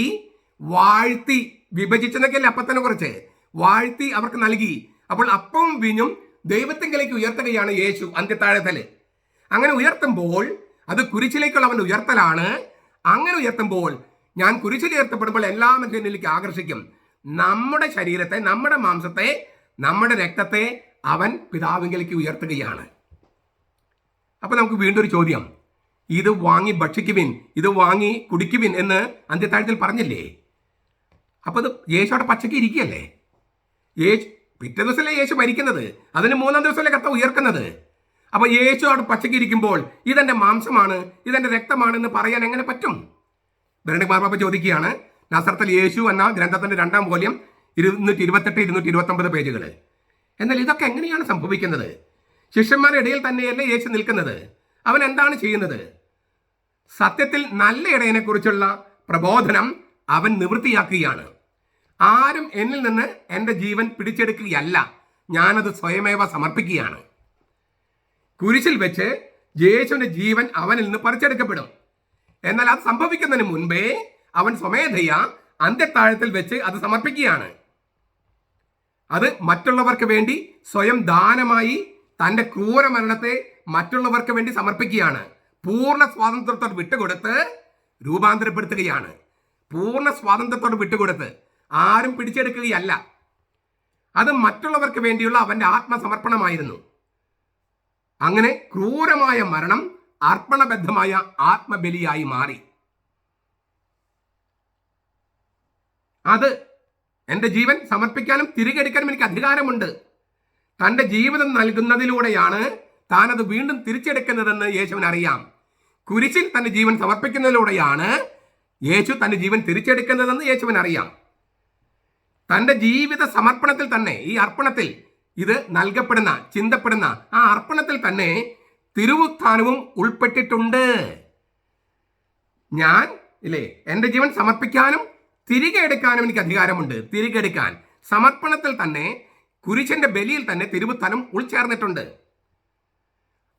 വാഴ്ത്തി വിഭജിച്ചെന്നൊക്കെയല്ലേ അപ്പത്തിനെ കുറിച്ച്? വാഴ്ത്തി അവർക്ക് നൽകി. അപ്പോൾ അപ്പവും വീഞ്ഞും ദൈവത്തിങ്കിലേക്ക് ഉയർത്തുകയാണ് യേശു അന്ത്യത്താഴത്തൽ അങ്ങനെ ഉയർത്തുമ്പോൾ അത് കുരിശിലേക്കുള്ള അവന്റെ ഉയർത്തലാണ്. അങ്ങനെ ഉയർത്തുമ്പോൾ ഞാൻ കുരിശിൽ ഉയർത്തപ്പെടുമ്പോൾ എല്ലാ മനുഷ്യനിലേക്ക് ആകർഷിക്കും. നമ്മുടെ ശരീരത്തെ നമ്മുടെ മാംസത്തെ നമ്മുടെ രക്തത്തെ അവൻ പിതാവിങ്കിലേക്ക് ഉയർത്തുകയാണ്. അപ്പൊ നമുക്ക് വീണ്ടും ഒരു ചോദ്യം. ഇത് വാങ്ങി ഭക്ഷിക്കുവിൻ ഇത് വാങ്ങി കുടിക്കുവിൻ എന്ന് അന്ത്യത്താഴത്തിൽ പറഞ്ഞില്ലേ? അപ്പോൾ ഇത് യേശു അവിടെ പച്ചക്ക് ഇരിക്കുകയല്ലേ? യേശു പിറ്റേ ദിവസമല്ലേ യേശു മരിക്കുന്നത്? അതിന് മൂന്നാം ദിവസമല്ലേ കത്ത ഉയർക്കുന്നത്? അപ്പോൾ യേശു അവിടെ പച്ചക്ക് ഇരിക്കുമ്പോൾ ഇതെന്റെ മാംസമാണ് ഇതെന്റെ രക്തമാണ് എന്ന് പറയാൻ എങ്ങനെ പറ്റും? ബെറണിക് മാർപ്പാപ്പ ചോദിക്കുകയാണ് നസർത്തൽ യേശു എന്ന ഗ്രന്ഥത്തിന്റെ രണ്ടാം മൂല്യം ഇരുന്നൂറ്റി ഇരുപത്തെട്ട് ഇരുന്നൂറ്റി ഇരുപത്തൊമ്പത് പേജുകൾ എന്നാൽ ഇതൊക്കെ എങ്ങനെയാണ് സംഭവിക്കുന്നത്? ശിഷ്യന്മാരുടെ ഇടയിൽ തന്നെയല്ലേ യേശു നിൽക്കുന്നത്? അവൻ എന്താണ് ചെയ്യുന്നത്? സത്യത്തിൽ നല്ല ഇടയനെക്കുറിച്ചുള്ള പ്രബോധനം അവൻ നിവൃത്തിയാക്കുകയാണ്. ആരും എന്നിൽ നിന്ന് എന്റെ ജീവൻ പിടിച്ചെടുക്കുകയല്ല. ഞാനത് സ്വയമേവ സമർപ്പിക്കുകയാണ്. കുരിശിൽ വെച്ച് യേശുവിന്റെ ജീവൻ അവനിൽ നിന്ന് പറിച്ചെടുക്കപ്പെടും. എന്നാൽ അത് സംഭവിക്കുന്നതിന് മുൻപേ അവൻ സ്വമേധയ അന്ത്യത്താഴത്തിൽ വെച്ച് അത് സമർപ്പിക്കുകയാണ്. അത് മറ്റുള്ളവർക്ക് വേണ്ടി സ്വയം ദാനമായി തന്റെ ക്രൂരമരണത്തെ മറ്റുള്ളവർക്ക് വേണ്ടി സമർപ്പിക്കുകയാണ്. പൂർണ സ്വാതന്ത്ര്യത്തോട് വിട്ടുകൊടുത്ത് രൂപാന്തരപ്പെടുത്തുകയാണ്. പൂർണ സ്വാതന്ത്ര്യത്തോട് വിട്ടുകൊടുത്ത് ആരും പിടിച്ചെടുക്കുകയല്ല. അത് മറ്റുള്ളവർക്ക് വേണ്ടിയുള്ള അവന്റെ ആത്മസമർപ്പണമായിരുന്നു. അങ്ങനെ ക്രൂരമായ മരണം അർപ്പണബദ്ധമായ ആത്മബലിയായി മാറി. അത് എന്റെ ജീവൻ സമർപ്പിക്കാനും തിരികെടുക്കാനും എനിക്ക് അധികാരമുണ്ട്. തന്റെ ജീവിതം നൽകുന്നതിലൂടെയാണ് താനത് വീണ്ടും തിരിച്ചെടുക്കുന്നതെന്ന് യേശുവിന് അറിയാം കുരിശിൽ തന്റെ ജീവൻ സമർപ്പിക്കുന്നതിലൂടെയാണ് യേശു തന്റെ ജീവൻ തിരിച്ചെടുക്കുന്നതെന്ന് യേശുവിന് അറിയാം തന്റെ ജീവിത സമർപ്പണത്തിൽ തന്നെ ഈ അർപ്പണത്തിൽ ഇത് നൽകപ്പെടുന്ന ചിന്തപ്പെടുന്ന ആ അർപ്പണത്തിൽ തന്നെ തിരുവുത്ഥാനവും ഉൾപ്പെട്ടിട്ടുണ്ട്. ഞാൻ ഇല്ലേ എന്റെ ജീവൻ സമർപ്പിക്കാനും തിരികെ എടുക്കാനും എനിക്ക് അധികാരമുണ്ട്. തിരികെ എടുക്കാൻ. സമർപ്പണത്തിൽ തന്നെ കുരിശന്റെ ബലിയിൽ തന്നെ തിരുവുത്താനം ഉൾച്ചേർന്നിട്ടുണ്ട്.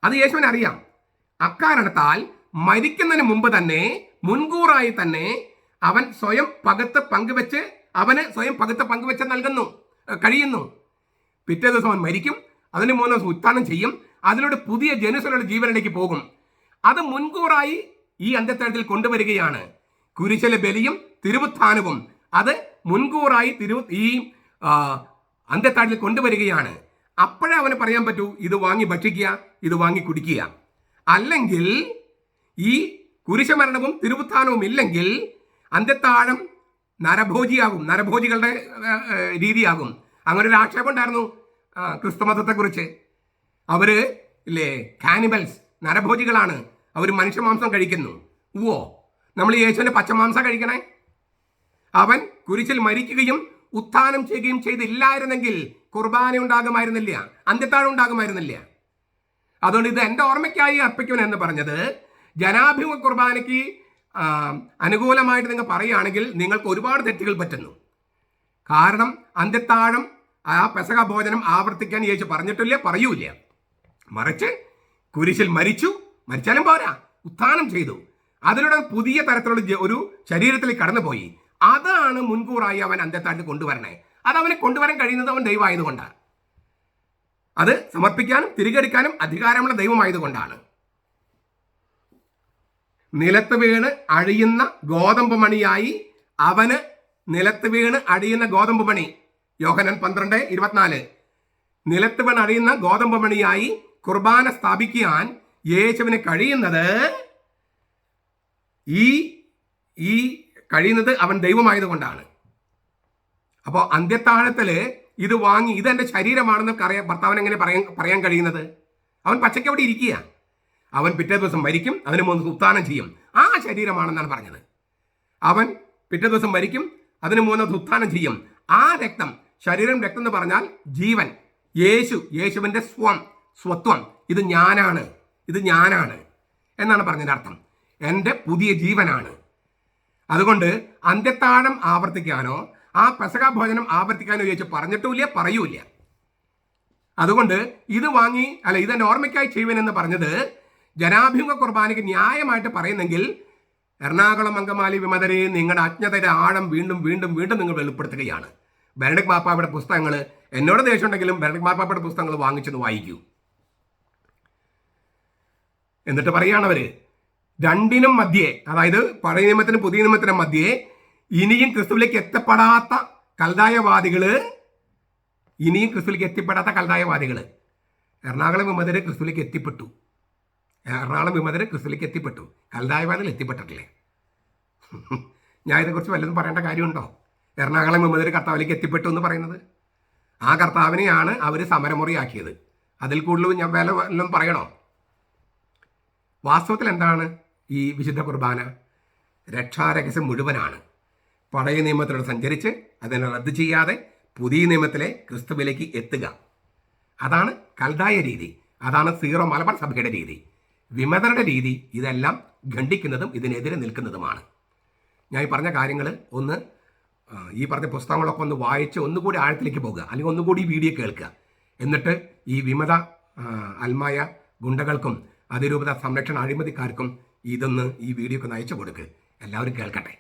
അത് യേശുവിന് അറിയാം. അക്കാരണത്താൽ മരിക്കുന്നതിന് മുമ്പ് തന്നെ മുൻകൂറായി തന്നെ അവൻ സ്വയം പകത്ത് പങ്കുവെച്ച് അവന് സ്വയം പകത്ത് പങ്കുവെച്ച് നൽകുന്നു കഴിയുന്നു. പിറ്റേ ദിവസം അവൻ മരിക്കും അതിന് മൂന്ന് ദിവസം ഉത്ഥാനം ചെയ്യും അതിലൂടെ പുതിയ ജനുസലയുടെ ജീവനിലേക്ക് പോകും. അത് മുൻകൂറായി ഈ അന്ത്യത്തരത്തിൽ കൊണ്ടുവരികയാണ്. കുരിശിലെ ബലിയും തിരുവുത്ഥാനവും അത് മുൻകൂറായി തിരു ഈ അന്ത്യത്താഴ്ചയിൽ കൊണ്ടുവരികയാണ്. അപ്പോഴേ അവന് പറയാൻ പറ്റൂ ഇത് വാങ്ങി ഭക്ഷിക്കുക ഇത് വാങ്ങി കുടിക്കുക. അല്ലെങ്കിൽ ഈ കുരിശമരണവും തിരുവുത്ഥാനവും ഇല്ലെങ്കിൽ അന്ത്യത്താഴം നരഭോജിയാകും നരഭോജികളുടെ രീതിയാകും. അങ്ങനെ ഒരു ആക്ഷേപം ഉണ്ടായിരുന്നു ക്രിസ്തുമതത്തെക്കുറിച്ച്. അവർ ഇല്ലേ കാനിബൽസ് നരഭോജികളാണ്. അവർ മനുഷ്യമാംസം കഴിക്കുന്നു. ഓ നമ്മൾ യേശുവിന്റെ പച്ചമാംസം കഴിക്കണേ? അവൻ കുരിശിൽ മരിക്കുകയും ഉത്ഥാനം ചെയ്യുകയും ചെയ്തില്ലായിരുന്നെങ്കിൽ കുർബാന ഉണ്ടാകുമായിരുന്നില്ല അന്ത്യത്താഴം ഉണ്ടാകുമായിരുന്നില്ല. അതുകൊണ്ട് ഇത് എന്റെ ഓർമ്മയ്ക്കായി അർപ്പിക്കണം എന്ന് പറഞ്ഞത് ജനാഭിമുഖ കുർബാനയ്ക്ക് അനുകൂലമായിട്ട് നിങ്ങൾ പറയുകയാണെങ്കിൽ നിങ്ങൾക്ക് ഒരുപാട് തെറ്റുകൾ പറ്റുന്നു. കാരണം അന്ത്യത്താഴം ആ പെസക ഭോജനം ആവർത്തിക്കാൻ യേശു പറഞ്ഞിട്ടില്ല പറയൂല മറിച്ച് കുരിശിൽ മരിച്ചു മരിച്ചാലും പോരാ ഉത്ഥാനം ചെയ്തു. അതിലൂടെ പുതിയ തരത്തിലുള്ള ഒരു ശരീരത്തിൽ കടന്നുപോയി. അതാണ് മുൻകൂറായി അവൻ അന്ത്യത്താഴത്തിൽ കൊണ്ടുവരണേ. അത് അവനെ കൊണ്ടുവരാൻ കഴിയുന്നത് അവൻ ദൈവമായതുകൊണ്ടാണ്. അത് സമർപ്പിക്കാനും തിരികെടുക്കാനും അധികാരമുള്ള ദൈവമായതുകൊണ്ടാണ്. നിലത്ത് വീണ് അഴിയുന്ന ഗോതമ്പ് മണിയായി അവന് നിലത്ത് വീണ് അടിയുന്ന ഗോതമ്പ് മണി. യോഹനൻ പന്ത്രണ്ട് ഇരുപത്തിനാല്. നിലത്ത് വീണ് അടിയുന്ന ഗോതമ്പ് മണിയായി കുർബാന സ്ഥാപിക്കാൻ യേശുവിന് കഴിയുന്നത് ഈ ഈ കഴിയുന്നത് അവൻ ദൈവമായതുകൊണ്ടാണ്. അപ്പോൾ അന്ത്യത്താഴത്തിൽ ഇത് വാങ്ങി ഇത് എന്റെ ശരീരമാണെന്ന് അറിയാൻ ഭർത്താവിന് എങ്ങനെ പറയാൻ പറയാൻ കഴിയുന്നത്? അവൻ പച്ചയ്ക്ക് അവിടെ ഇരിക്കുക. അവൻ പിറ്റേ ദിവസം മരിക്കും അതിന് മൂന്ന് ദിവസം ചെയ്യും. ആ ശരീരമാണെന്നാണ് പറഞ്ഞത്. അവൻ പിറ്റേ ദിവസം മരിക്കും അതിന് മൂന്ന് ദിവസം ചെയ്യും. ആ രക്തം ശരീരം രക്തം എന്ന് പറഞ്ഞാൽ ജീവൻ. യേശു യേശുവിന്റെ സ്വം സ്വത്വം. ഇത് ഞാനാണ്. ഇത് ഞാനാണ്. എന്നാണ് പറഞ്ഞതിന്റെ അർത്ഥം. എന്റെ പുതിയ ജീവനാണ്. അതുകൊണ്ട് അന്ത്യത്താഴം ആവർത്തിക്കാനോ ആ പെസക ഭോജനം ആവർത്തിക്കാനോ ചോദിച്ച് പറഞ്ഞിട്ടുമില്ല പറയൂല്ല. അതുകൊണ്ട് ഇത് വാങ്ങി അല്ല ഇതെന്നെ ഓർമ്മയ്ക്കായി ചെയ്യുവനെന്ന് പറഞ്ഞത് ജനാഭിമുഖ കുർബാനയ്ക്ക് ന്യായമായിട്ട് പറയുന്നെങ്കിൽ എറണാകുളം അങ്കമാലി വിമതരെ നിങ്ങളുടെ അജ്ഞതയുടെ ആഴം വീണ്ടും വീണ്ടും വീണ്ടും നിങ്ങൾ വെളിപ്പെടുത്തുകയാണ്. ബെനഡിക് മാപ്പാപ്പയുടെ പുസ്തകങ്ങൾ എന്നോട് ദേഷ്യമുണ്ടെങ്കിലും ബെനഡിക് മാപ്പാപ്പയുടെ പുസ്തകങ്ങൾ വാങ്ങിച്ചെന്ന് വായിക്കൂ. എന്നിട്ട് പറയുകയാണ് പറയുകയാണവര് രണ്ടിനും മധ്യേ അതായത് പഴയ നിയമത്തിനും പുതിയ നിയമത്തിനും മധ്യേ ഇനിയും ക്രിസ്തുവിലേക്ക് എത്തപ്പെടാത്ത കൽതായവാദികൾ ഇനിയും ക്രിസ്തുവിലേക്ക് എത്തിപ്പെടാത്ത കൽതായവാദികൾ എറണാകുളം വിമതര് ക്രിസ്തുവിലേക്ക് എത്തിപ്പെട്ടു. എറണാകുളം വിമതര് ക്രിസ്തുവിലേക്ക് എത്തിപ്പെട്ടു. കൽതായവാദികൾ എത്തിപ്പെട്ടിട്ടില്ലേ? ഞാൻ ഇതേക്കുറിച്ച് വല്ലതും പറയേണ്ട കാര്യമുണ്ടോ? എറണാകുളം വിമതര് കർത്താവിലേക്ക് എത്തിപ്പെട്ടു എന്ന് പറയുന്നത്? ആ കർത്താവിനെയാണ് അവർ സമരമുറിയാക്കിയത്. അതിൽ കൂടുതലും ഞാൻ വില വല്ലതും പറയണോ? വാസ്തവത്തിൽ എന്താണ്? ഈ വിശുദ്ധ കുർബാന രക്ഷാരഹസ്യം മുഴുവനാണ്. പഴയ നിയമത്തിലൂടെ സഞ്ചരിച്ച് അതിനെ റദ്ദ് ചെയ്യാതെ പുതിയ നിയമത്തിലെ ക്രിസ്തുവിലേക്ക് എത്തുക. അതാണ് കൽതായ രീതി. അതാണ് സീറോ മലബാർ സഭയുടെ രീതി. വിമതരുടെ രീതി ഇതെല്ലാം ഖണ്ഡിക്കുന്നതും ഇതിനെതിരെ നിൽക്കുന്നതുമാണ്. ഞാൻ ഈ പറഞ്ഞ കാര്യങ്ങൾ ഒന്ന് ഈ പറഞ്ഞ പുസ്തകങ്ങളൊക്കെ ഒന്ന് വായിച്ച് ഒന്നുകൂടി ആഴത്തിലേക്ക് പോകുക അല്ലെങ്കിൽ ഒന്നുകൂടി വീഡിയോ കേൾക്കുക. എന്നിട്ട് ഈ വിമത അൽമായ ഗുണ്ടകൾക്കും അതിരൂപത സംരക്ഷണ അഴിമതിക്കാർക്കും ഇതൊന്ന് ഈ വീഡിയോ ഒക്കെ ഒന്ന് അയച്ചു കൊടുക്കുക എല്ലാവരും കേൾക്കട്ടെ.